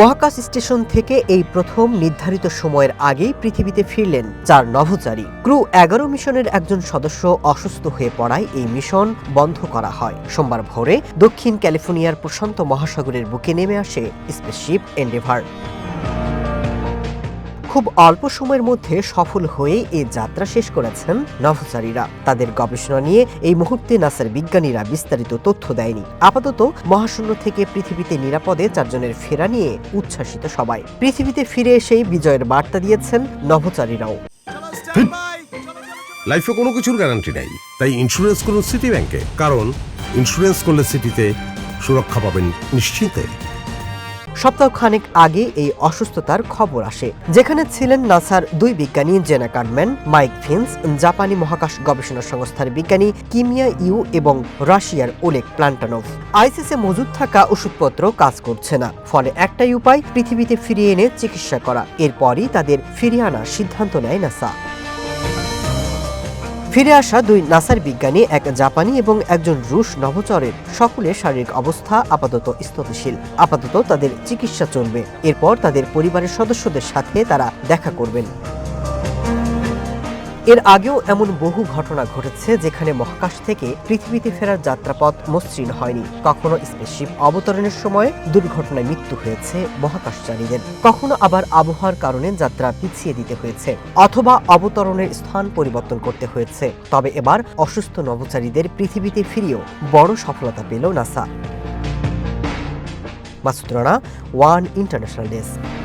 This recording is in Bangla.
মহাকাশ স্টেশন থেকে এই প্রথম নির্ধারিত সময়ের আগেই পৃথিবীতে ফিরলেন চার নভোচারী। ক্রু এগারো মিশনের একজন সদস্য অসুস্থ হয়ে পড়ায় এই মিশন বন্ধ করা হয়। সোমবার ভোরে দক্ষিণ ক্যালিফোর্নিয়ার প্রশান্ত মহাসাগরের বুকে নেমে আসে স্পেসশিপ এন্ডেভার। খুব অল্প সময়ের মধ্যে সফল হয়ে এই যাত্রা শেষ করেছেন নভোচারীরা। তাদের গবেষণা নিয়ে এই মুহূর্তে নাসার বিজ্ঞানীরা বিস্তারিত তথ্য দেয়নি। আপাতত মহাশূন্য থেকে পৃথিবীতে নিরাপদে চারজনের ফেরা নিয়ে উচ্ছ্বাসিত সবাই। পৃথিবীতে ফিরে এসেই বিজয়ের বার্তা দিয়েছেন নভোচারীরাও। লাইফে কোনো কিছুর গ্যারান্টি নেই। তাই ইন্স্যুরেন্স করুন সিটি ব্যাংকে কারণ ইন্স্যুরেন্স করলে সিটিতে সুরক্ষা পাবেন নিশ্চিন্তে। সপ্তাহ খানেক আগে এই অসুস্থতার খবর আসে, যেখানে ছিলেন নাসার দুই বিজ্ঞানী জেনা কার্ডম্যান মাইক ফিন্স জাপানি মহাকাশ গবেষণা সংস্থার বিজ্ঞানী কিমিয়া ইউ এবং রাশিয়ার ওলেক প্লান্টানোভ। আইসিসে মজুদ থাকা ওষুধপত্র কাজ করছে না, ফলে একটাই উপায়, পৃথিবীতে ফিরিয়ে এনে চিকিৎসা করা। এরপরই তাদের ফিরিয়ে আনার সিদ্ধান্ত নেয় নাসা। ফিরে আসা দুই নাসার বিজ্ঞানী, এক জাপানি এবং একজন রুশ নভোচরের সকলের শারীরিক অবস্থা আপাতত স্থিতিশীল। আপাতত তাদের চিকিৎসা চলবে। এরপর তাদের পরিবারের সদস্যদের সাথে তারা দেখা করবেন। এর আগেও এমন বহু ঘটনা ঘটেছে যেখানে মহাকাশ থেকে পৃথিবীতে ফেরার যাত্রাপথ মসৃণ হয়নি। কখনো স্পেসশিপ অবতরণের সময় দুর্ঘটনায় মৃত্যু হয়েছে মহাকাশচারীদের কখনো আবার আবহাওয়ার কারণে যাত্রা পিছিয়ে দিতে হয়েছে অথবা অবতরণের স্থান পরিবর্তন করতে হয়েছে। তবে এবার অসুস্থ নভোচারীদের পৃথিবীতে ফিরিয়েও বড় সফলতা পেল NASA. Masud Rana, one international desk.